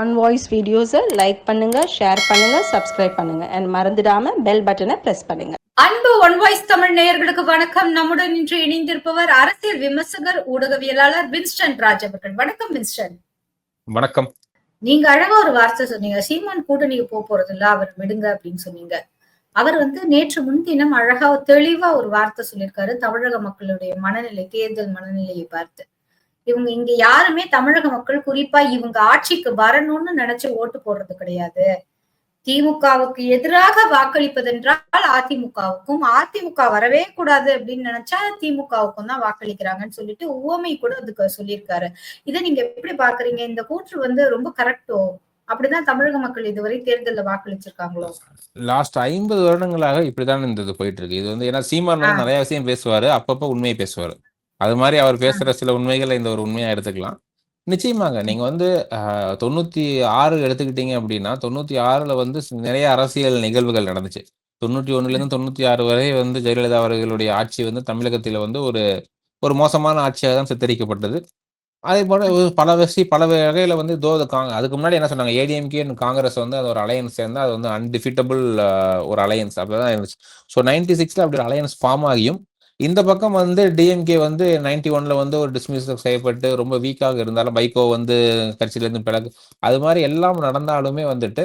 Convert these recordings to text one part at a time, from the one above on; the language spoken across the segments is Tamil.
ஆன் வாய்ஸ் வீடியோஸை லைக் பண்ணுங்க ஷேர் பண்ணுங்க சப்ஸ்கிரைப் பண்ணுங்க. அண்ட் மறந்துடாம பெல் பட்டனை பிரஸ் பண்ணுங்க. அன்பு ஒன் வாய்ஸ் தமிழ் நேயர்களுக்கு வணக்கம். நம்முடன் இன்று இணைந்திருப்பவர் அரசியல் விமர்சகர் ஊடகவியலாளர் வின்ஸ்டன் ராஜ் அவர்கள். வணக்கம் வின்ஸ்டன். வணக்கம். நீங்க அழகா ஒரு வார்த்தை சொன்னீங்க. சீமான் கூட்டணிக்கு போக போறது இல்ல அவர் விடுங்க அப்படின்னு சொன்னீங்க. அவர் வந்து நேற்று முன்தினம் அழகா தெளிவா ஒரு வார்த்தை சொல்லியிருக்காரு. தமிழக மக்களுடைய மனநிலை தேர்தல் மனநிலையை பார்த்து. இவங்க இங்க யாருமே தமிழக மக்கள் குறிப்பா இவங்க ஆட்சிக்கு வரணும்னு நினைச்சு ஓட்டு போடுறது கிடையாது. திமுகவுக்கு எதிராக வாக்களிப்பதென்றால் அதிமுகவுக்கும் அதிமுக வரவே கூடாது அப்படின்னு நினைச்சா திமுகவுக்கும் தான் வாக்களிக்கிறாங்கன்னு சொல்லிட்டு உவமை கூட அதுக்கு சொல்லியிருக்காரு. இதை நீங்க எப்படி பாக்குறீங்க இந்த கூற்று வந்து ரொம்ப கரெக்டோ அப்படிதான் தமிழக மக்கள் இதுவரை தேர்தல்ல வாக்களிச்சிருக்காங்களோ? லாஸ்ட் ஐம்பது வருடங்களாக இப்படிதான் இந்த இது போயிட்டு இருக்கு. இது வந்து ஏன்னா சீமான். நிறைய விஷயம் பேசுவாரு அப்பப்ப உண்மையை பேசுவாரு. அது மாதிரி அவர் பேசுற சில உண்மைகளை இந்த ஒரு உண்மையா எடுத்துக்கலாம். நிச்சயமாங்க நீங்க வந்து தொண்ணூத்தி ஆறு எடுத்துக்கிட்டீங்க அப்படின்னா தொண்ணூத்தி ஆறுல வந்து நிறைய அரசியல் நிகழ்வுகள் நடந்துச்சு. தொண்ணூத்தி ஒண்ணுல இருந்து தொண்ணூத்தி ஆறு வரை வந்து ஜெயலலிதா அவர்களுடைய ஆட்சி வந்து தமிழகத்துல வந்து ஒரு ஒரு மோசமான ஆட்சியாக தான் சித்தரிக்கப்பட்டது. அதே போல பல விஷயம் பல வகையில வந்து தோ காங் அதுக்கு முன்னாடி என்ன சொன்னாங்க ஏடிஎம்கே காங்கிரஸ் வந்து அது ஒரு அலையன்ஸ் சேர்ந்து அது வந்து அன்டிஃபிட்டபிள் ஒரு அலையன்ஸ் அப்படிதான் இருந்துச்சு. ஸோ நைன்டி சிக்ஸ்ல அப்படி ஒரு அலையன்ஸ் ஃபார்ம் ஆகியும் இந்த பக்கம் வந்து டிஎம்கே வந்து நைன்டி ஒன்ல வந்து ஒரு டிஸ்மிஸ் செய்யப்பட்டு ரொம்ப வீக்காக இருந்தாலும் பைக்கோ வந்து கட்சியிலேருந்து பிறகு அது மாதிரி எல்லாம் நடந்தாலுமே வந்துட்டு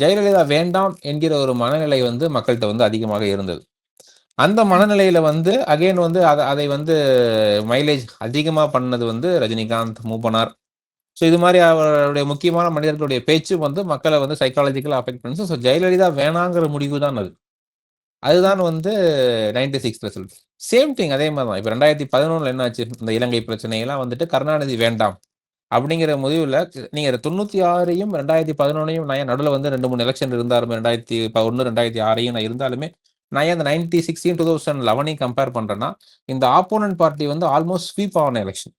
ஜெயலலிதா வேண்டாம் என்கிற ஒரு மனநிலை வந்து மக்கள்கிட்ட வந்து அதிகமாக இருந்தது. அந்த மனநிலையில வந்து அகைன் வந்து அதை அதை வந்து மைலேஜ் அதிகமாக பண்ணது வந்து ரஜினிகாந்த் மூப்பனார். ஸோ இது மாதிரி அவருடைய முக்கியமான மனிதர்களுடைய பேச்சு வந்து மக்களை வந்து சைக்காலஜிக்கலாக அஃபெக்ட் பண்ணுச்சு ஸோ ஜெயலலிதா வேணாங்கிற முடிவு தான் அது. அதுதான் வந்து ninety six result same thing அதே மாதிரி தான் இப்போ ரெண்டாயிரத்தி பதினொன்றில் என்னாச்சு இந்த இலங்கை பிரச்சனையெல்லாம் வந்துட்டு கருணாநிதி வேண்டாம் அப்படிங்கிற முடிவில் நீங்கள் தொண்ணூற்றி ஆறையும் ரெண்டாயிரத்தி பதினொன்னையும் நான் நடுவில் வந்து ரெண்டு மூணு எலெக்ஷன் இருந்தாலுமே ரெண்டாயிரத்தி ஒன்று ரெண்டாயிரத்தி ஆறையும் நான் இருந்தாலுமே நான் ஏன் அந்த நைன்டி சிக்ஸ்டீன் டூ தௌசண்ட் லெவனையும் கம்பேர் பண்ணுறேன்னா இந்த ஆப்போனன்ட் பார்ட்டி வந்து ஆல்மோஸ்ட் ஸ்வீப் ஆன எலெக்ஷன்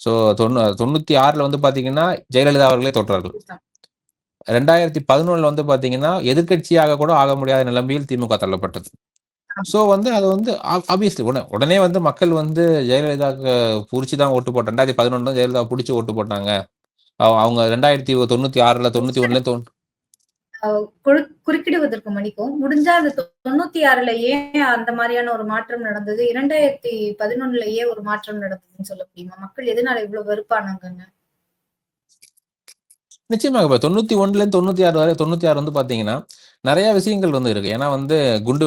ஸோ தொண்ணூ தொண்ணூற்றி ஆறில் வந்து பார்த்தீங்கன்னா ஜெயலலிதா அவர்களே தோற்றார்கள். ரெண்டாயிரத்தி பதினொன்றில் வந்து பார்த்தீங்கன்னா எதிர்க்கட்சியாக கூட ஆக முடியாத நிலைமையில் திமுக தள்ளப்பட்டது. ஸோ வந்து அது வந்து ஆப்வியஸ்லி உடனே உடனே வந்து மக்கள் வந்து ஜெயலலிதாவுக்கு பிடிச்சி தான் ஓட்டு போட்டாங்க ரெண்டாயிரத்தி பதினொன்று தான் ஜெயலலிதா பிடிச்சி ஓட்டு போட்டாங்க. அவ- அவங்க ரெண்டாயிரத்தி தொண்ணூத்தி ஆறுல தொண்ணூத்தி ஒண்ணுல தோன் குறுக்கிடுவதற்கு மணிக்கும் முடிஞ்சா அந்த தொண்ணூத்தி ஆறுல ஏன் அந்த மாதிரியான ஒரு மாற்றம் நடந்தது. இரண்டாயிரத்தி பதினொன்னுலயே ஒரு மாற்றம் நடந்ததுன்னு சொல்ல முடியுமா? மக்கள் எதனால இவ்வளவு வெறுப்பானாங்கன்னு? நிச்சயமாக இப்போ தொண்ணூற்றி ஒன்றுலேருந்து தொண்ணூற்றி ஆறு வரை தொண்ணூற்றி ஆறு வந்து பார்த்தீங்கன்னா நிறைய விஷயங்கள் வந்து இருக்குது ஏன்னா வந்து குண்டு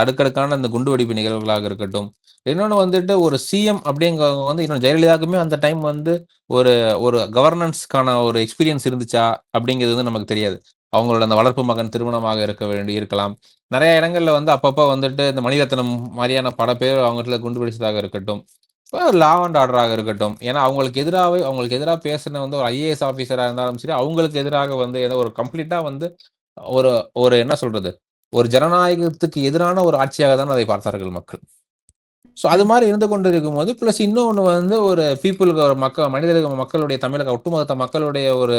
அடுக்கடுக்கான அந்த குண்டு வெடிப்பு நிகழ்வுகளாக இருக்கட்டும். இன்னொன்று வந்துட்டு ஒரு சிஎம் அப்படிங்கிறவங்க வந்து இன்னொன்று ஜெயலலிதாக்குமே அந்த டைம் வந்து ஒரு ஒரு கவர்னன்ஸ்க்கான ஒரு எக்ஸ்பீரியன்ஸ் இருந்துச்சா அப்படிங்கிறது வந்து நமக்கு தெரியாது. அவங்களோட அந்த வளர்ப்பு மகன் திருமணமாக இருக்க வேண்டி இருக்கலாம். நிறைய இடங்கள்ல வந்து அப்பப்போ வந்துட்டு இந்த மணிரத்னம் மாதிரியான பல பேர் அவங்ககிட்ட குண்டு வெடிச்சதாக இருக்கட்டும். லா அண்ட் ஆர்டராக இருக்கட்டும். ஏன்னா அவங்களுக்கு எதிராகவே அவங்களுக்கு எதிராக பேசின வந்து ஒரு ஐஏஎஸ் ஆஃபீஸராக இருந்தாலும் சரி அவங்களுக்கு எதிராக வந்து ஏதோ ஒரு கம்ப்ளீட்டாக வந்து ஒரு ஒரு என்ன சொல்றது? ஒரு ஜனநாயகத்துக்கு எதிரான ஒரு ஆட்சியாக தான் அதை பார்த்தார்கள் மக்கள். ஸோ அது மாதிரி இருந்து கொண்டு இருக்கும்போது ப்ளஸ் இன்னொன்று வந்து ஒரு பீப்புளுக்கு ஒரு மக்கள் மனிதர்கள் மக்களுடைய தமிழக ஒட்டுமொத்த மக்களுடைய ஒரு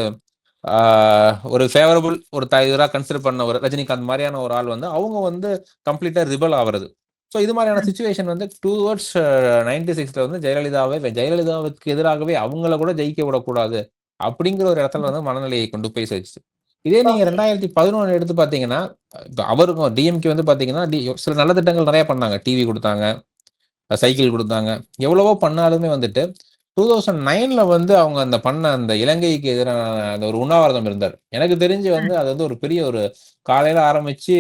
ஒரு ஃபேவரபுள் ஒரு த கன்சிடர் பண்ண ஒரு ரஜினிகாந்த் மாதிரியான ஒரு ஆள் வந்து அவங்க வந்து கம்ப்ளீட்டாக ரிபல் ஆகிறது. ஸோ இது மாதிரியான சுச்சுவேஷன் வந்து டூ வேர்ட்ஸ் நைன்டி சிக்ஸ்ல வந்து ஜெயலலிதாவை ஜெயலலிதாவுக்கு எதிராகவே அவங்கள கூட ஜெயிக்க விடக்கூடாது அப்படிங்கிற ஒரு இடத்துல வந்து மனநிலையை கொண்டு போய் சேர்த்துச்சு இதே நீங்க Okay. ரெண்டாயிரத்தி பதினொன்று எடுத்து பாத்தீங்கன்னா இப்ப அவருக்கும் டிஎம்கே வந்து பாத்தீங்கன்னா டி- சில நல்ல திட்டங்கள் நிறைய பண்ணாங்க. டிவி கொடுத்தாங்க சைக்கிள் கொடுத்தாங்க. எவ்வளவோ பண்ணாலுமே வந்துட்டு டூ தௌசண்ட் நைன்ல வந்து அவங்க அந்த பண்ண அந்த இலங்கைக்கு எதிரான அந்த ஒரு உண்ணாவிரதம் இருந்தார். எனக்கு தெரிஞ்சு வந்து அது வந்து ஒரு பெரிய ஒரு காலையில ஆரம்பிச்சு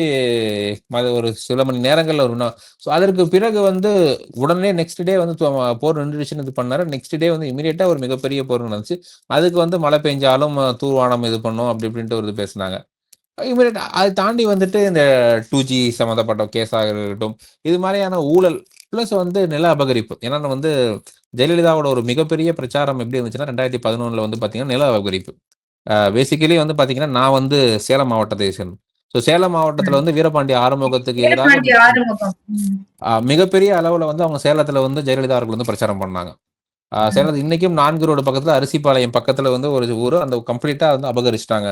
ஒரு சில மணி நேரங்கள்ல ஒரு உண்ணா ஸோ அதற்கு பிறகு வந்து உடனே நெக்ஸ்ட் டே வந்து போர் நின்றுச்சுன்னு இது பண்ணாரு. நெக்ஸ்ட் டே வந்து இமீடியட்டா ஒரு மிகப்பெரிய போர் நடந்துச்சு. அதுக்கு வந்து மழை பெஞ்சாலும் தூர்வானம் இது பண்ணும் அப்படி இப்படின்ட்டு ஒரு இது பேசுனாங்க. இமீடியட் அதை தாண்டி வந்துட்டு இந்த டூ ஜி சம்மந்தப்பட்ட கேஸாக இருக்கட்டும் இது மாதிரியான ஊழல் ப்ளஸ் வந்து நில அபகரிப்பு. ஏன்னா வந்து ஜெயலலிதாவோட ஒரு மிகப்பெரிய பிரச்சாரம் எப்படி இருந்துச்சுன்னா ரெண்டாயிரத்தி பதினொன்றில் வந்து பார்த்தீங்கன்னா நில அபகரிப்பு. பேசிக்கலி வந்து பார்த்தீங்கன்னா நான் வந்து சேலம் மாவட்டத்தை சேர்ந்தேன். ஸோ சேலம் மாவட்டத்தில் வந்து வீரபாண்டி ஆறுமுகத்துக்கு எதிராக மிகப்பெரிய அளவுல வந்து அவங்க சேலத்துல வந்து ஜெயலலிதா அவர்கள் வந்து பிரச்சாரம் பண்ணாங்க. ஆஹ் சேலத்து இன்னைக்கும் நான்கு ரோடு பக்கத்துல அரிசிபாளையம் பக்கத்துல வந்து ஒரு ஊர் அந்த கம்ப்ளீட்டா வந்து அபகரிச்சிட்டாங்க.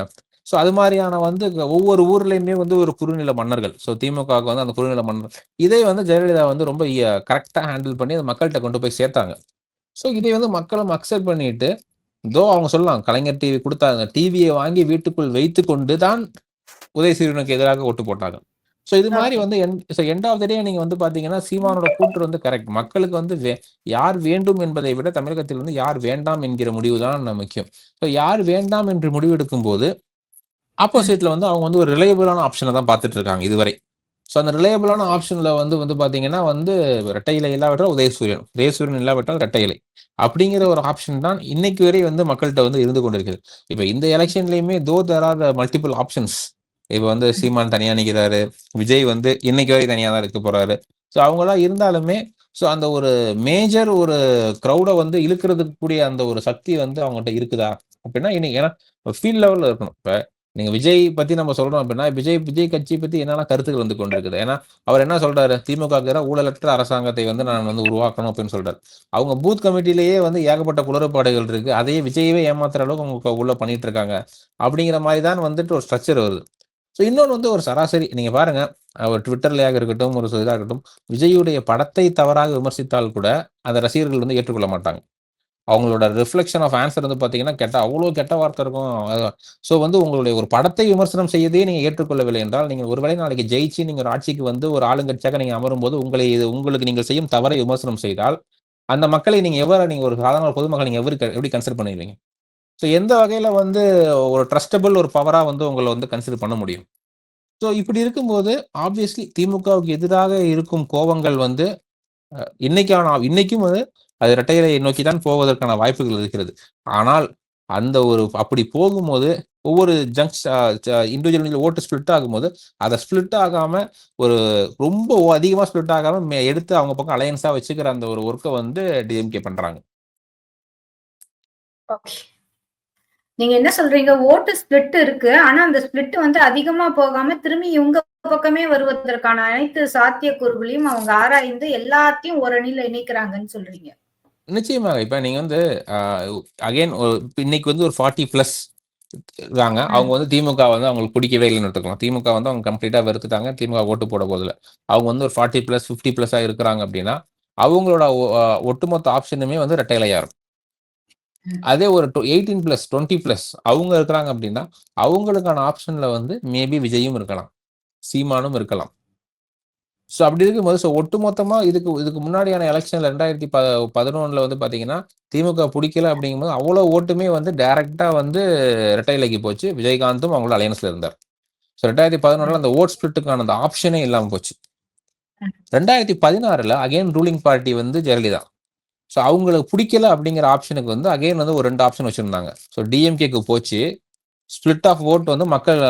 ஸோ அது மாதிரியான வந்து ஒவ்வொரு ஊர்லயுமே வந்து ஒரு குறுநில மன்னர்கள். ஸோ திமுகவுக்கு வந்து அந்த குறுநில மன்னர் இதை வந்து ஜெயலலிதா வந்து ரொம்ப கரெக்டா ஹேண்டில் பண்ணி அந்த மக்கள்கிட்ட கொண்டு போய் சேர்த்தாங்க. ஸோ இதை வந்து மக்களும் அக்செப்ட் பண்ணிட்டு தோ அவங்க சொல்லலாம் கலைஞர் டிவி கொடுத்தாங்க. டிவியை வாங்கி வீட்டுக்குள் வைத்து கொண்டு தான் உதயசூரியனுக்கு எதிராக ஓட்டு போட்டாங்க. ஸோ இது மாதிரி வந்து எண்ட் ஆஃப் த டே நீங்க வந்து பாத்தீங்கன்னா சீமானோட கூற்று வந்து கரெக்ட் மக்களுக்கு வந்து வே- யார் வேண்டும் என்பதை விட தமிழகத்தில் வந்து யார் வேண்டாம் என்கிற முடிவு தான் முக்கியம். ஸோ யார் வேண்டாம் என்று முடிவெடுக்கும் போது ஆப்போசிட்ல வந்து அவங்க வந்து ஒரு ரிலையபிளான ஆப்ஷனை தான் பார்த்துட்டு இருக்காங்க இதுவரை. ஸோ அந்த ரிலையபிளான ஆப்ஷனில் வந்து வந்து பார்த்தீங்கன்னா வந்து ரெட்டை இலை இல்லாவிட்டால் உதயசூரியன் உதயசூரியன் இல்லாவிட்டால் ரெட்டை இலை. அப்படிங்கிற ஒரு ஆப்ஷன் தான் இன்னைக்கு வரை வந்து மக்கள்கிட்ட வந்து இருந்து கொண்டிருக்கிறது இப்போ இந்த எலெக்ஷன்லையுமே தோ தேர் ஆர் மல்டிபிள் ஆப்ஷன்ஸ் இப்போ வந்து சீமான் தனியாக நிற்கிறாரு விஜய் வந்து இன்னைக்கு வரை தனியாக தான் இருக்க போறாரு. ஸோ அவங்களாம் இருந்தாலுமே ஸோ அந்த ஒரு மேஜர் ஒரு க்ரௌடை வந்து இழுக்கிறதுக்கு கூடிய அந்த ஒரு சக்தி வந்து அவங்ககிட்ட இருக்குதா? அப்படின்னா இன்னைக்கு ஏன்னா ஃபீல்ட் லெவலில் இருக்கணும். இப்போ நீங்க விஜய் பத்தி நம்ம சொல்றோம் அப்படின்னா விஜய் விஜய் கட்சி பத்தி என்னென்ன கருத்துக்கள் வந்து கொண்டிருக்குது? ஏன்னா அவர் என்ன சொல்றாரு? திமுக ஊழலற்ற அரசாங்கத்தை வந்து நான் வந்து உருவாக்கணும் அப்படின்னு சொல்றாரு. அவங்க பூத் கமிட்டிலேயே வந்து ஏகப்பட்ட குளறுபாடுகள் இருக்கு. அதையே விஜயவே ஏமாத்துற அளவுக்கு அவங்க உள்ள பண்ணிட்டு இருக்காங்க. அப்படிங்கிற மாதிரி தான் வந்துட்டு ஒரு ஸ்ட்ரக்சர் வருது. ஸோ இன்னொன்று வந்து ஒரு சராசரி. நீங்கள் பாருங்க. ஒரு ட்விட்டர்லையாக இருக்கட்டும் ஒரு இதாக இருக்கட்டும் விஜயுடைய படத்தை தவறாக விமர்சித்தால் கூட அந்த ரசிகர்கள் வந்து ஏற்றுக்கொள்ள மாட்டாங்க. அவங்களோட ரிஃப்ளெக்ஷன் ஆஃப் ஆன்சர் வந்து பார்த்தீங்கன்னா கெட்ட அவ்வளோ கெட்ட வார்த்தை இருக்கும். ஸோ வந்து உங்களுடைய ஒரு படத்தை விமர்சனம் செய்யதே நீங்கள் ஏற்றுக்கொள்ளவில்லை என்றால் நீங்கள் ஒருவேளை நாளைக்கு ஜெயிச்சு நீங்கள் ஒரு ஆட்சிக்கு வந்து ஒரு ஆளுங்கட்சியாக நீங்கள் அமரும் போது உங்களை இது உங்களுக்கு நீங்கள் செய்யும் தவறை விமர்சனம் செய்தால் அந்த மக்களை நீங்கள் எவ்வாறு நீங்கள் ஒரு சாதாரண பொதுமக்கள் நீங்கள் எவ்வளவு எப்படி கன்சிடர் பண்ணுவீங்க? ஸோ எந்த வகையில் வந்து ஒரு ட்ரஸ்டபிள் ஒரு பவராக வந்து உங்களை வந்து கன்சிடர் பண்ண முடியும்? ஸோ இப்படி இருக்கும்போது ஆப்வியஸ்லி திமுகவுக்கு எதிராக இருக்கும் கோபங்கள் வந்து இன்னைக்கான இன்னைக்கும் வந்து அது இரட்டையரை நோக்கி தான் போவதற்கான வாய்ப்புகள் இருக்கிறது. ஆனால் அந்த ஒரு அப்படி போகும்போது ஒவ்வொரு ஜங்க்ஸ் uh, uh, individual vote split ஆகும்போது அதை ஸ்பிளிட் ஆகாம ஒரு ரொம்ப அதிகமா ஸ்பிளிட் ஆகாம எடுத்து அவங்க பக்கம் அலையன்ஸா வச்சுக்கிற அந்த ஒரு ஒர்க்கை வந்து டிஎம்கே பண்றாங்க. நீங்க என்ன சொல்றீங்க? ஓட்டு ஸ்பிளிட் இருக்கு. ஆனா அந்த ஸ்பிளிட் வந்து அதிகமா போகாம திரும்பி இவங்க பக்கமே வருவதற்கான அனைத்து சாத்தியக்கூறுகளையும் அவங்க ஆராய்ந்து எல்லாத்தையும் ஒரு அணியில இணைக்கிறாங்கன்னு சொல்றீங்க. நிச்சயமாக. இப்ப நீங்க வந்து அகைன் இன்னைக்கு வந்து ஒரு ஃபார்ட்டி பிளஸ் இருக்காங்க அவங்க வந்து திமுக வந்து அவங்களுக்கு பிடிக்கவே இல்லைன்னு எடுத்துக்கலாம். திமுக வந்து அவங்க கம்ப்ளீட்டா வெறுத்துட்டாங்க. திமுக ஓட்டு போட போதில்ல அவங்க வந்து ஒரு ஃபார்ட்டி பிளஸ் ஃபிஃப்டி பிளஸ்ஸா இருக்கிறாங்க அப்படின்னா அவங்களோட ஒட்டுமொத்த ஆப்ஷனுமே வந்து ரெட்டையிலையா இருக்கும். அதே ஒரு எயிட்டீன் பிளஸ் டுவெண்ட்டி பிளஸ் அவங்க இருக்கிறாங்க அப்படின்னா அவங்களுக்கான ஆப்ஷன்ல வந்து மேபி விஜயும் இருக்கலாம். சீமானும் இருக்கலாம். ஸோ அப்படி இருக்கும்போது ஸோ ஒட்டுமொத்தமா இதுக்கு இதுக்கு முன்னாடியான எலெக்ஷன் ரெண்டாயிரத்தி ப பதினொன்றில் வந்து பார்த்தீங்கன்னா திமுக பிடிக்கல அப்படிங்கும்போது அவ்வளோ ஓட்டுமே வந்து டைரெக்டாக வந்து ரெட்டைலைக்கு போச்சு. விஜயகாந்தும் அவங்களோட அலையன்ஸில் இருந்தார். ஸோ ரெண்டாயிரத்தி பதினொன்றில் அந்த ஓட் ஸ்பிளிட்டுக்கான அந்த ஆப்ஷனே இல்லாமல் போச்சு. ரெண்டாயிரத்தி பதினாறுல அகைன் ரூலிங் பார்ட்டி வந்து ஜெயலலிதா. ஸோ அவங்களுக்கு பிடிக்கல அப்படிங்கிற ஆப்ஷனுக்கு வந்து அகைன் வந்து ஒரு ரெண்டு ஆப்ஷன் வச்சுருந்தாங்க. ஸோ டிஎம்கேக்கு போச்சு. ஸ்பிளிட் ஆஃப் ஓட் வந்து மக்கள்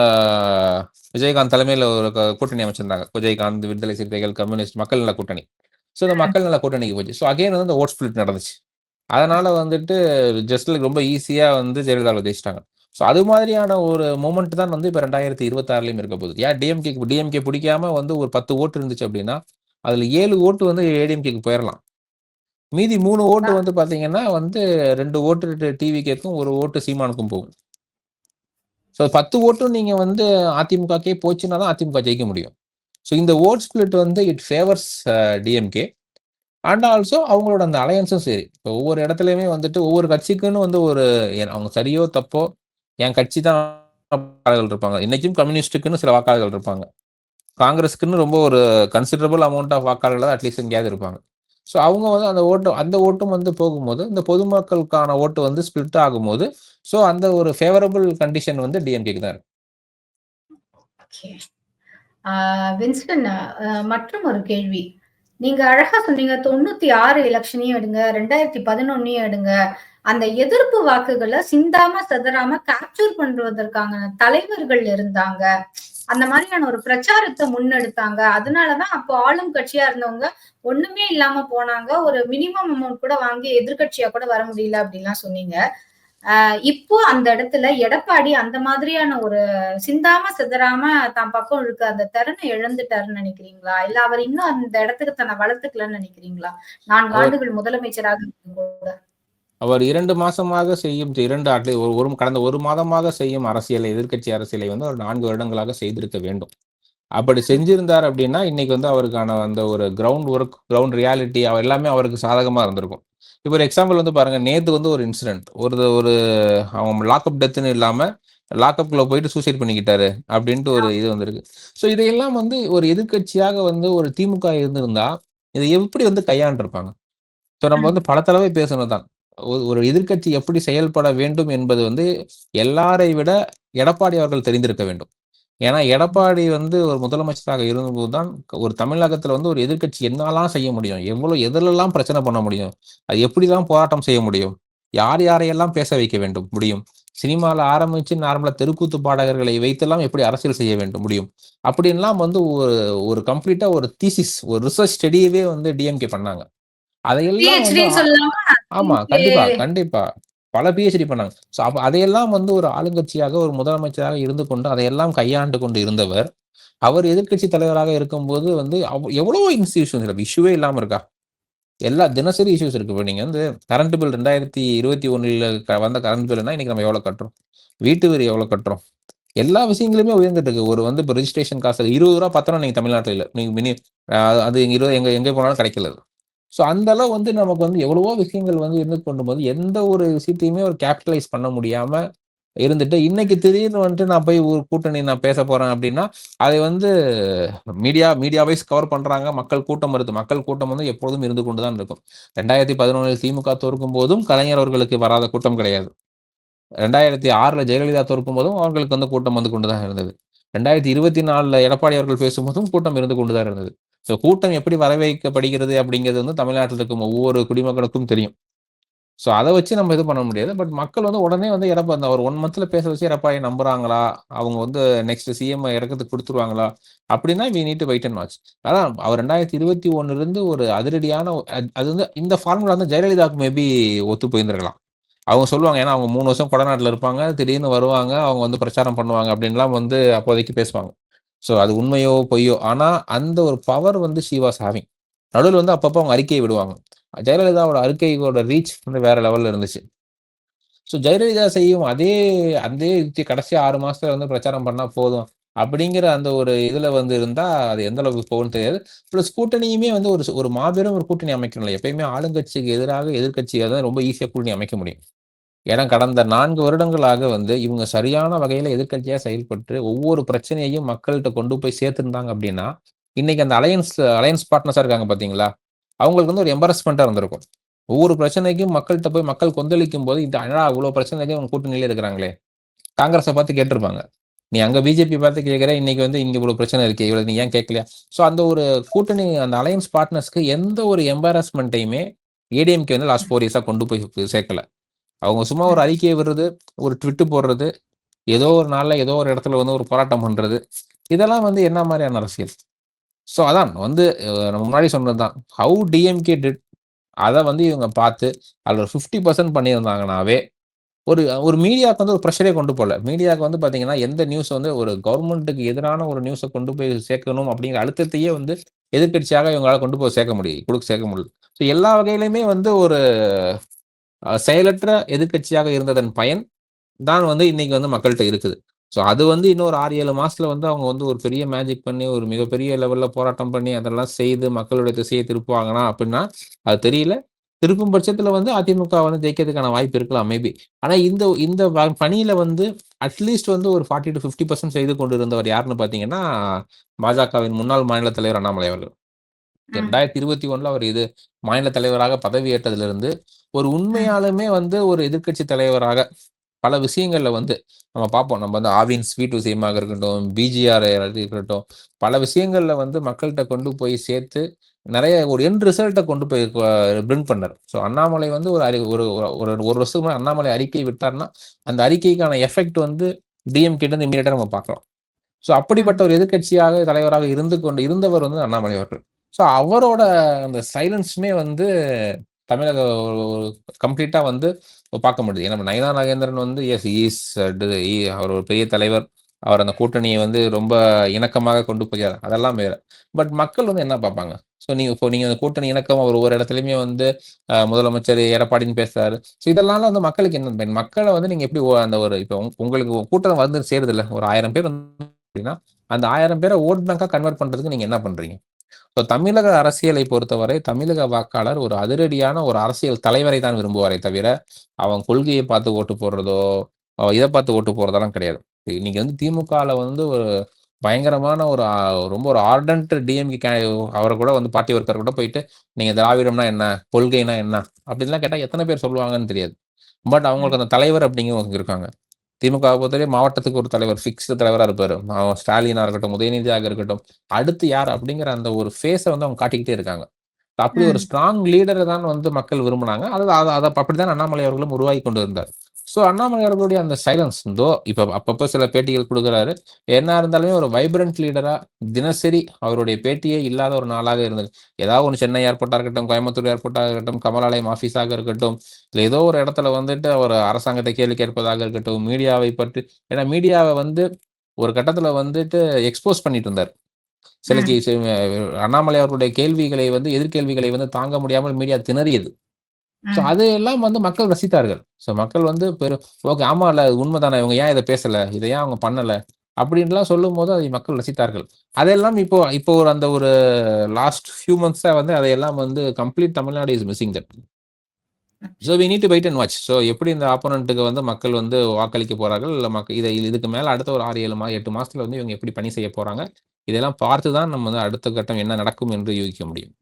விஜயகாந்த் தலைமையில் ஒரு கூட்டணி அமைச்சிருந்தாங்க. விஜயகாந்த் விடுதலை சிறுத்தைகள் கம்யூனிஸ்ட் மக்கள் நல கூட்டணி. ஸோ இந்த மக்கள் நல கூட்டணிக்கு போச்சு. ஸோ அகைன் வந்து இந்த ஓட் ஸ்பிளிட் நடந்துச்சு. அதனால வந்துட்டு ஜஸ்ட் ரொம்ப ஈஸியா வந்து ஜெயலலிதா உதவிச்சிட்டாங்க ஸோ அது மாதிரியான ஒரு மூமெண்ட் தான் வந்து இப்போ ரெண்டாயிரத்தி இருபத்தாறுலையும் இருக்க போகுது. ஏன் டிஎம்கே டிஎம்கே பிடிக்காம வந்து ஒரு பத்து ஓட்டு இருந்துச்சு அப்படின்னா அதுல ஏழு ஓட்டு வந்து ஏடிஎம்கேக்கு போயிடலாம் மீதி மூணு ஓட்டு வந்து பாத்தீங்கன்னா வந்து ரெண்டு ஓட்டு டிவி கேக்கும் ஒரு ஓட்டு சீமானுக்கும் போகும். ஸோ பத்து ஓட்டும் நீங்கள் வந்து அதிமுகக்கே போச்சுன்னா தான் அதிமுக ஜெயிக்க முடியும். ஸோ இந்த ஓட் ஸ்பிளிட் வந்து it favours DMK and also அவங்களோட அந்த அலையன்ஸும் சரி. இப்போ ஒவ்வொரு இடத்துலையுமே வந்துட்டு ஒவ்வொரு கட்சிக்குன்னு வந்து ஒரு என் அவங்க சரியோ தப்போ என் கட்சி தான் வாக்காளர்கள் இருப்பாங்க. இன்னைக்கும் கம்யூனிஸ்டுக்குன்னு சில வாக்காளர்கள் இருப்பாங்க. காங்கிரஸுக்குன்னு ரொம்ப ஒரு கன்சிடரபிள் அமௌண்ட் ஆஃப் வாக்காளர்கள் அட்லீஸ்ட் எங்கேயாவது இருப்பாங்க. ஸோ அவங்க வந்து அந்த ஓட்டு அந்த ஓட்டும் வந்து போகும்போது இந்த பொதுமக்களுக்கான ஓட்டு வந்து ஸ்பிளிட் ஆகும்போது ஸோ அந்த ஒரு ஃபேவரபிள் கண்டிஷன் வந்து டிஎம்கேக்கு தான் இருக்கு. மற்றும் ஒரு கேள்வி. நீங்க அழகா சொன்னீங்க தொண்ணூத்தி ஆறு எலெக்ஷனையும் எடுங்க ரெண்டாயிரத்தி பதினொன்னையும் எடுங்க. அந்த எதிர்ப்பு வாக்குகளை சிந்தாம சதறாம கேப்சர் பண்றதற்கான தலைவர்கள் இருந்தாங்க. அந்த மாதிரியான ஒரு பிரச்சாரத்தை முன்னெடுத்தாங்க. அதனாலதான் அப்போ ஆளும் கட்சியா இருந்தவங்க ஒண்ணுமே இல்லாம போனாங்க. ஒரு மினிமம் அமௌண்ட் கூட வாங்கி எதிர்க்கட்சியா கூட வர முடியல அப்படின்லாம் சொன்னீங்க. இப்போ அந்த இடத்துல எடப்பாடி அந்த மாதிரியான ஒரு சிந்தாம சிதறாம தான் பக்கம் இருக்க அந்த திறனை இழந்துட்டாருன்னு நினைக்கிறீங்களா? இல்ல அவர் இன்னும் அந்த இடத்துக்கு தன்னை வளர்த்துக்கலன்னு நினைக்கிறீங்களா? நான்கு ஆண்டுகள் முதலமைச்சராக கூட. அவர் இரண்டு மாசமாக செய்யும் இரண்டு ஆண்டு ஒரு ஒரு கடந்த ஒரு மாதமாக செய்யும் அரசியலை எதிர்க்கட்சி அரசியலை வந்து ஒரு நான்கு வருடங்களாக செய்திருக்க வேண்டும். அப்படி செஞ்சிருந்தார் அப்படின்னா இன்னைக்கு வந்து அவருக்கான அந்த ஒரு கிரவுண்ட் ஒர்க் கிரவுண்ட் ரியாலிட்டி அவர் எல்லாமே அவருக்கு சாதகமா இருந்திருக்கும். இப்போ ஒரு எக்ஸாம்பிள் வந்து பாருங்க நேத்து வந்து ஒரு இன்சிடென்ட் ஒரு ஒரு அவங்க லாக்அப் டெத்துன்னு இல்லாம லாக்அப்குள்ள போயிட்டு சூசைட் பண்ணிக்கிட்டாரு அப்படின்ட்டு ஒரு இது வந்திருக்கு. ஸோ இதையெல்லாம் வந்து ஒரு எதிர்க்கட்சியாக வந்து ஒரு திமுக இருந்திருந்தா இதை எப்படி வந்து கையாண்டிருப்பாங்க? ஸோ நம்ம வந்து பல தடவை பேசணும் தான். ஒரு- எதிர்கட்சி எதிர்க்கட்சி எப்படி செயல்பட வேண்டும் என்பது வந்து எல்லாரை விட எடப்பாடி அவர்கள் தெரிந்திருக்க வேண்டும். ஏன்னா எடப்பாடி வந்து ஒரு முதலமைச்சராக இருந்தபோது தான் ஒரு தமிழகத்துல வந்து ஒரு எதிர்க்கட்சி என்னெல்லாம் செய்ய முடியும் எவ்வளவு எதிலெல்லாம் பிரச்சனை பண்ண முடியும் அது எப்படிலாம் போராட்டம் செய்ய முடியும் யார் யாரையெல்லாம் பேச வைக்க வேண்டும் முடியும் சினிமாவில் ஆரம்பிச்சு நார்மலாக தெருக்கூத்து பாடகர்களை வைத்தெல்லாம் எப்படி அரசியல் செய்ய வேண்டும் முடியும் அப்படின்லாம் வந்து ஒரு ஒரு கம்ப்ளீட்டாக ஒரு தீசிஸ் ஒரு ரிசர்ச் ஸ்டடியவே வந்து டிஎம்கே பண்ணாங்க. அதையெல்லாம் ஆமா கண்டிப்பா கண்டிப்பா. பல பிஹெச்டி பண்ணாங்க. ஸோ அப்ப அதையெல்லாம் வந்து ஒரு ஆளுங்கட்சியாக ஒரு முதலமைச்சராக இருந்து கொண்டு அதையெல்லாம் கையாண்டு கொண்டு இருந்தவர். அவர் எதிர்க்கட்சி தலைவராக இருக்கும்போது வந்து அவ்- எவ்வளவோ இன்ஸ்டிடியூஷன்ஸ் இருக்கு. இஷ்யூவே இல்லாம இருக்கா? எல்லா தினசரி இஷ்யூஸ் இருக்கு. இப்போ நீங்க வந்து கரண்ட் பில் ரெண்டாயிரத்தி இருபத்தி க- வந்த கரண்ட் பில்னா இன்னைக்கு நம்ம எவ்வளவு கட்டுறோம்? வீட்டு வரி எவ்வளவு கட்டுறோம்? எல்லா விஷயங்களுமே உயர்ந்துட்டு இருக்கு. ஒரு வந்து இப்போ ரெஜிஸ்ட்ரேஷன் காசு இருபது ரூபா பத்திரம் நீங்க தமிழ்நாட்டில். இல்லை நீங்க மினி அது இருபது எங்க எங்க போனாலும் கிடைக்கல ஸோ அந்த அளவு வந்து நமக்கு வந்து எவ்வளவோ விஷயங்கள் வந்து இருந்து கொண்டு போது எந்த ஒரு விஷயத்தையுமே ஒரு கேபிட்டலைஸ் பண்ண முடியாம இருந்துட்டு இன்னைக்கு திடீர்னு வந்துட்டு நான் போய் ஒரு கூட்டணி நான் பேச போறேன் அப்படின்னா அதை வந்து மீடியா மீடியா வைஸ் கவர் பண்றாங்க. மக்கள் கூட்டம் வருது. மக்கள் கூட்டம் வந்து எப்பொழுதும் இருந்து கொண்டு தான் இருக்கும். ரெண்டாயிரத்தி பதினொன்றில் திமுக தோற்கும் போதும் கலைஞர் அவர்களுக்கு வராத கூட்டம் கிடையாது. ரெண்டாயிரத்தி ஆறுல ஜெயலலிதா தோற்கும் போதும் அவர்களுக்கு வந்து கூட்டம் வந்து கொண்டுதான் இருந்தது. ரெண்டாயிரத்தி இருபத்தி நாலுல எடப்பாடி அவர்கள் பேசும்போதும் கூட்டம் இருந்து கொண்டுதான் இருந்தது. ஸோ கூட்டம் எப்படி வரவேற்கப்படுகிறது அப்படிங்கிறது வந்து தமிழ்நாட்டில் இருக்கும் ஒவ்வொரு குடிமக்களுக்கும் தெரியும். ஸோ அதை வச்சு நம்ம இது பண்ண முடியாது. பட் மக்கள் வந்து உடனே வந்து எடப்பா இந்த ஒரு ஒன் மந்த்ல பேச வச்சு எடப்பாடி நம்புறாங்களா? அவங்க வந்து நெக்ஸ்ட் சிஎம் இறக்கத்துக்கு கொடுத்துருவாங்களா? அப்படின்னா we need wait and watch அதான் அவர் ரெண்டாயிரத்தி இருபத்தி ஒன்னுல இருந்து ஒரு அதிரடியான அது- அது வந்து இந்த ஃபார்முலா வந்து ஜெயலலிதாவுக்கு மேபி ஒத்து போயிருந்திருக்கலாம். அவங்க சொல்லுவாங்க ஏன்னா அவங்க மூணு வருஷம் கொடநாட்டில் இருப்பாங்க திடீர்னு வருவாங்க அவங்க வந்து பிரச்சாரம் பண்ணுவாங்க அப்படின்லாம் வந்து அப்போதைக்கு பேசுவாங்க. ஸோ அது உண்மையோ பொய்யோ ஆனால் அந்த ஒரு பவர் வந்து ஷிவாஸ் ஹேவிங் நடுவில் வந்து அப்பப்போ அவங்க அறிக்கையை விடுவாங்க. ஜெயலலிதாவோட அறிக்கையோட ரீச் வந்து வேற லெவலில் இருந்துச்சு. ஸோ ஜெயலலிதா செய்யும் அதே அதே யுக்தி கடைசி ஆறு மாசத்துல வந்து பிரச்சாரம் பண்ணால் போதும் அப்படிங்கிற அந்த ஒரு இதில் வந்து இருந்தால் அது எந்த அளவுக்கு போகும்னு தெரியாது. ப்ளஸ் கூட்டணியுமே வந்து ஒரு ஒரு மாபெரும் ஒரு கூட்டணி அமைக்கணும்ல எப்பயுமே ஆளுங்கட்சிக்கு எதிராக எதிர்க்கட்சியை தான் ரொம்ப ஈஸியாக கூட்டணி அமைக்க முடியும். ஏன்னா கடந்த நான்கு வருடங்களாக வந்து இவங்க சரியான வகையில் எதிர்கட்சியாக செயல்பட்டு ஒவ்வொரு பிரச்சனையையும் மக்கள்கிட்ட கொண்டு போய் சேர்த்துருந்தாங்க அப்படின்னா இன்னைக்கு அந்த அலையன்ஸ் அலையன்ஸ் பார்ட்னர்ஸாக இருக்காங்க பார்த்தீங்களா அவங்களுக்கு வந்து ஒரு எம்பாரஸ்மெண்ட்டாக இருந்திருக்கும். ஒவ்வொரு பிரச்சனைக்கும் மக்கள்கிட்ட போய் மக்கள் கொந்தளிக்கும் போது இந்த அழகா அவ்வளோ பிரச்சனைக்கு அவங்க கூட்டணியில் இருக்கிறாங்களே? காங்கிரஸை பார்த்து கேட்டிருப்பாங்க. நீ அங்கே பிஜேபி பார்த்து கேட்குற இன்னைக்கு வந்து இங்கே இவ்வளோ பிரச்சனை இருக்கு இவ்வளோ நீ ஏன் கேட்கலையா? ஸோ அந்த ஒரு கூட்டணி அந்த அலையன்ஸ் பார்ட்னர்ஸ்க்கு எந்த ஒரு எம்பாரஸ்மெண்ட்டையுமே ஏடிஎம்கே வந்து லாஸ்ட் ஃபோர் இயர்ஸாக கொண்டு போய் சேர்க்கலை. அவங்க சும்மா ஒரு அறிக்கையை விடுறது ஒரு ட்விட்டு போடுறது ஏதோ ஒரு நாளில் ஏதோ ஒரு இடத்துல வந்து ஒரு போராட்டம் பண்ணுறது இதெல்லாம் வந்து என்ன மாதிரியான அரசியல்? ஸோ அதான் வந்து நம்ம முன்னாடி சொன்னது தான் ஹவு டிஎம்கே டிட் அதை வந்து இவங்க பார்த்து அதில் ஒரு ஃபிஃப்டி பர்சன்ட் பண்ணியிருந்தாங்கனாவே ஒரு ஒரு மீடியாவுக்கு வந்து ஒரு ப்ரெஷரே கொண்டு போகல மீடியாவுக்கு வந்து பார்த்தீங்கன்னா எந்த நியூஸ் வந்து ஒரு கவர்மெண்ட்டுக்கு எதிரான ஒரு நியூஸை கொண்டு போய் சேர்க்கணும் அப்படிங்கிற அழுத்தத்தையே வந்து எதிர்க்கட்சியாக இவங்களால கொண்டு போய் சேர்க்க முடியும் கொடுக்க சேர்க்க முடியல. ஸோ எல்லா வகையிலுமே வந்து ஒரு செயலற்ற எதிர்க்கட்சியாக இருந்ததன் பயன் தான் வந்து இன்னைக்கு வந்து மக்கள்கிட்ட இருக்குது. ஸோ அது வந்து இன்னொரு ஆறு ஏழு மாசத்துல வந்து அவங்க வந்து ஒரு பெரிய மேஜிக் பண்ணி ஒரு மிகப்பெரிய லெவல்ல போராட்டம் பண்ணி அதெல்லாம் செய்து மக்களுடைய திசையை திருப்புவாங்கன்னா அப்படின்னா அது தெரியல. திருப்பும் பட்சத்துல வந்து அதிமுக வந்து ஜெயிக்கிறதுக்கான வாய்ப்பு இருக்கலாம் மேபி ஆனா இந்த இந்த பணியில வந்து அட்லீஸ்ட் வந்து ஒரு ஃபார்ட்டி டு ஃபிஃப்டி பர்சன்ட் செய்து கொண்டு இருந்தவர் யாருன்னு பாத்தீங்கன்னா பாஜகவின் முன்னாள் மாநில தலைவர் அண்ணாமலை அவர்கள். ரெண்டாயிரத்தி இருபத்தி ஒண்ணுல அவர் இது மாநில தலைவராக பதவியேற்றதுல இருந்து ஒரு உண்மையாலுமே வந்து ஒரு எதிர்க்கட்சி தலைவராக பல விஷயங்கள்ல வந்து நம்ம பார்ப்போம். நம்ம வந்து ஆவின் ஸ்வீட் விஷயமாக இருக்கட்டும் பிஜிஆர் இருக்கட்டும் பல விஷயங்கள்ல வந்து மக்கள்கிட்ட கொண்டு போய் சேர்த்து நிறைய ஒரு என் ரிசல்ட்டை கொண்டு போய் பிரிண்ட் பண்ணார். ஸோ அண்ணாமலை வந்து ஒரு அறி ஒரு ஒரு- ஒரு வருஷத்துக்கு அண்ணாமலை அறிக்கை விட்டார்னா அந்த அறிக்கைக்கான எஃபெக்ட் வந்து டிஎம் கிட்ட இருந்து இமீடியட்டா நம்ம பார்க்கலாம். ஸோ அப்படிப்பட்ட ஒரு எதிர்க்கட்சியாக தலைவராக இருந்து கொண்டு இருந்தவர் வந்து அண்ணாமலை அவர்கள். ஸோ அவரோட அந்த சைலன்ஸுமே வந்து தமிழக கம்ப்ளீட்டாக வந்து பார்க்க முடியுது. ஏன்னா நயனா நாகேந்திரன் வந்து எஸ் இஸ் uh, அவர் ஒரு பெரிய தலைவர். அவர் அந்த கூட்டணியை வந்து ரொம்ப இணக்கமாக கொண்டு போயார் அதெல்லாம் வேற. பட் மக்கள் வந்து என்ன பார்ப்பாங்க? ஸோ நீங்கள் இப்போ நீங்கள் அந்த கூட்டணி இணக்கம் அவர் ஒவ்வொரு இடத்துலையுமே வந்து முதலமைச்சர் எடப்பாடின்னு பேசுறாரு. ஸோ இதெல்லாம் வந்து மக்களுக்கு என்ன பயன் மக்களை வந்து நீங்கள் எப்படி ஓ- அந்த ஒரு இப்போ உங்களுக்கு கூட்டம் வந்து சேருதில்ல. ஒரு ஆயிரம் பேர் வந்து அப்படின்னா அந்த ஆயிரம் பேரை ஓட் பேங்காக கன்வெர்ட் பண்ணுறதுக்கு நீங்கள் என்ன பண்ணுறீங்க ஸோ தமிழக அரசியலை பொறுத்தவரை தமிழக வாக்காளர் ஒரு அதிரடியான ஒரு அரசியல் தலைவரை தான் விரும்புவாரே தவிர அவன் கொள்கையை பார்த்து ஓட்டு போடுறதோ இதை பார்த்து ஓட்டு போறதெல்லாம் கிடையாது. இன்னைக்கு வந்து திமுகவில் வந்து ஒரு பயங்கரமான ஒரு ரொம்ப ஒரு ஆர்டன்ட் டிஎம்கே அவரை கூட வந்து பார்ட்டி ஒர்க்கர் கூட போயிட்டு நீங்க திராவிடம்னா என்ன? கொள்கைனா என்ன? அப்படின்லாம் கேட்டால் எத்தனை பேர் சொல்லுவாங்கன்னு தெரியாது. பட் அவங்களுக்கு அந்த தலைவர் அப்படிங்கிறவங்க இருக்காங்க. திமுக பொறுத்தவரை மாவட்டத்துக்கு ஒரு தலைவர் ஃபிக்ஸ்டு தலைவரா இருப்பாரு. அவன் ஸ்டாலினா இருக்கட்டும் உதயநிதியாக இருக்கட்டும் அடுத்து யார் அப்படிங்கிற அந்த ஒரு ஃபேஸை வந்து அவங்க காட்டிக்கிட்டே இருக்காங்க. அப்படி ஒரு. ஸ்ட்ராங் லீடரை தான் வந்து மக்கள் விரும்புனாங்க. அது அதை அதை அப்படிதான் அண்ணாமலை அவர்களும் உருவாக்கி கொண்டு இருந்தார் ஸோ அண்ணாமலை அவர்களுடைய அந்த சைலன்ஸ் தோ இப்போ அப்பப்போ சில பேட்டிகள் கொடுக்குறாரு. என்ன இருந்தாலுமே ஒரு வைப்ரண்ட் லீடரா தினசரி அவருடைய பேட்டியே இல்லாத ஒரு நாளாக இருந்தது. ஏதாவது ஒன்று சென்னை ஏர்போர்ட்டாக இருக்கட்டும் கோயம்புத்தூர் ஏர்போர்ட்டாக இருக்கட்டும் கமலாலயம் ஆஃபீஸாக இருக்கட்டும் இல்லை ஏதோ ஒரு இடத்துல வந்துட்டு அவர் அரசாங்கத்தை கேள்வி கேட்பதாக இருக்கட்டும் மீடியாவை பற்றி ஏன்னா மீடியாவை வந்து ஒரு கட்டத்துல வந்துட்டு எக்ஸ்போஸ் பண்ணிட்டு இருந்தார். சில அண்ணாமலை அவர்களுடைய கேள்விகளை வந்து எதிர்கேள்விகளை வந்து தாங்க முடியாமல் மீடியா திணறியது. ஸோ அதையெல்லாம் வந்து மக்கள் ரசித்தார்கள். ஸோ மக்கள் வந்து பெரும் ஓகே ஆமா இல்ல உண்மைதானே இவங்க ஏன் இதை பேசல இதை ஏன் அவங்க பண்ணல அப்படின்லாம் சொல்லும் போது அதை மக்கள் ரசித்தார்கள். அதெல்லாம் இப்போ இப்போ ஒரு அந்த ஒரு லாஸ்ட் ஃபியூ மந்த்ஸா வந்து அதையெல்லாம் வந்து complete Tamil Nadu is missing that so we need to wait and watch so எப்படி இந்த ஆப்போனண்ட்டுக்கு வந்து மக்கள் வந்து வாக்களிக்க போறார்கள் இல்லை மக்கள் இதை இதுக்கு மேல அடுத்த ஒரு ஆறு ஏழு மா எட்டு மாசத்துல வந்து இவங்க எப்படி பணி செய்ய போறாங்க இதெல்லாம் பார்த்து தான் நம்ம வந்து அடுத்த கட்டம் என்ன நடக்கும் என்று யூகிக்க முடியும்.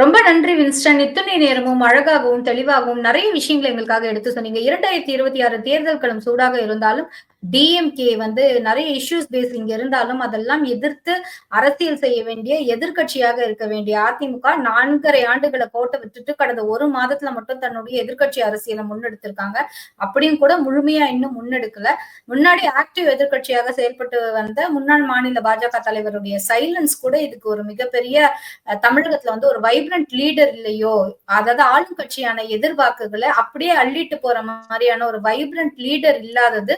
ரொம்ப நன்றி வின்ஸ்டன். இத்துணை நேரமும் அழகாகவும் தெளிவாகவும் நிறைய விஷயங்களை எங்களுக்காக எடுத்து சொன்னீங்க. இரண்டாயிரத்தி இருபத்தி ஆறு தேர்தல் களம் சூடாக இருந்தாலும் டிஎம்கே வந்து நிறைய இஷ்யூஸ் பேஸ் இங்க இருந்தாலும் அதெல்லாம் எதிர்த்து அரசியல் செய்ய வேண்டிய எதிர்கட்சியாக இருக்க வேண்டிய அதிமுக நான்கரை ஆண்டுகளை கோட்டை விட்டுட்டு கடந்த ஒரு மாதத்துல மட்டும் தன்னுடைய எதிர்கட்சி அரசியலை முன்னெடுத்திருக்காங்க. அப்படியும் கூட முழுமையா இன்னும் முன்னெடுக்கல. முன்னாடி ஆக்டிவ் எதிர்க்கட்சியாக செயல்பட்டு வந்த முன்னாள் மாநில பாஜக தலைவருடைய சைலன்ஸ் கூட இதுக்கு ஒரு மிகப்பெரிய தமிழகத்துல வந்து ஒரு வைப்ரண்ட் லீடர் இல்லையோ அதாவது ஆளும் கட்சியான எதிர்வாக்குகளை அப்படியே அள்ளிட்டு போற மாதிரியான ஒரு வைப்ரண்ட் லீடர் இல்லாதது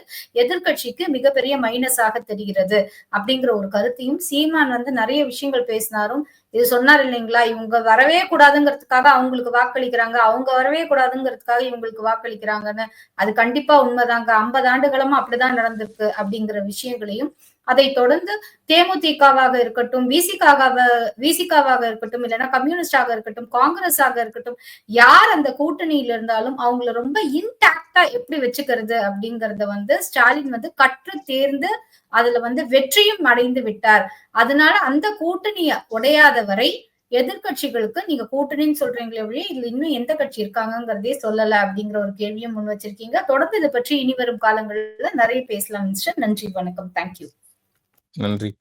எதிர்கட்சிக்கு மிகப்பெரிய மைனஸாக தெரிகிறது அப்படிங்கிற ஒரு கருத்தையும் சீமான் வந்து நிறைய விஷயங்கள் பேசினாரும். இது சொன்னார் இல்லைங்களா? இவங்க வரவே கூடாதுங்கிறதுக்காக அவங்களுக்கு வாக்களிக்கிறாங்க. அவங்க வரவே கூடாதுங்கிறதுக்காக இவங்களுக்கு வாக்களிக்கிறாங்கன்னு. அது கண்டிப்பா உண்மைதாங்க. ஐம்பது ஆண்டுகளமும் அப்படிதான் நடந்திருக்கு அப்படிங்கிற விஷயங்களையும் அதை தொடர்ந்து தேமுதிகவாக இருக்கட்டும் விசிகாவாக விசிகாவாக இருக்கட்டும் இல்லைன்னா கம்யூனிஸ்டாக இருக்கட்டும் காங்கிரஸாக இருக்கட்டும் யார் அந்த கூட்டணியில இருந்தாலும் அவங்கள ரொம்ப இன்டாக்டா எப்படி வச்சுக்கிறது அப்படிங்கறத வந்து ஸ்டாலின் வந்து கற்று தேர்ந்து அதுல வந்து வெற்றியும் அடைந்து விட்டார். அதனால அந்த கூட்டணிய உடையாத வரை எதிர்க்கட்சிகளுக்கு நீங்க கூட்டணின்னு சொல்றீங்களே ஒழிய இதுல இன்னும் எந்த கட்சி இருக்காங்கங்கிறதே சொல்லல அப்படிங்கிற ஒரு கேள்வியும் முன் வச்சிருக்கீங்க. தொடர்ந்து இதை பற்றி இனி வரும் காலங்கள்ல நிறைய பேசலாம் மிஸ்டர். நன்றி வணக்கம். தேங்க்யூ நன்றி.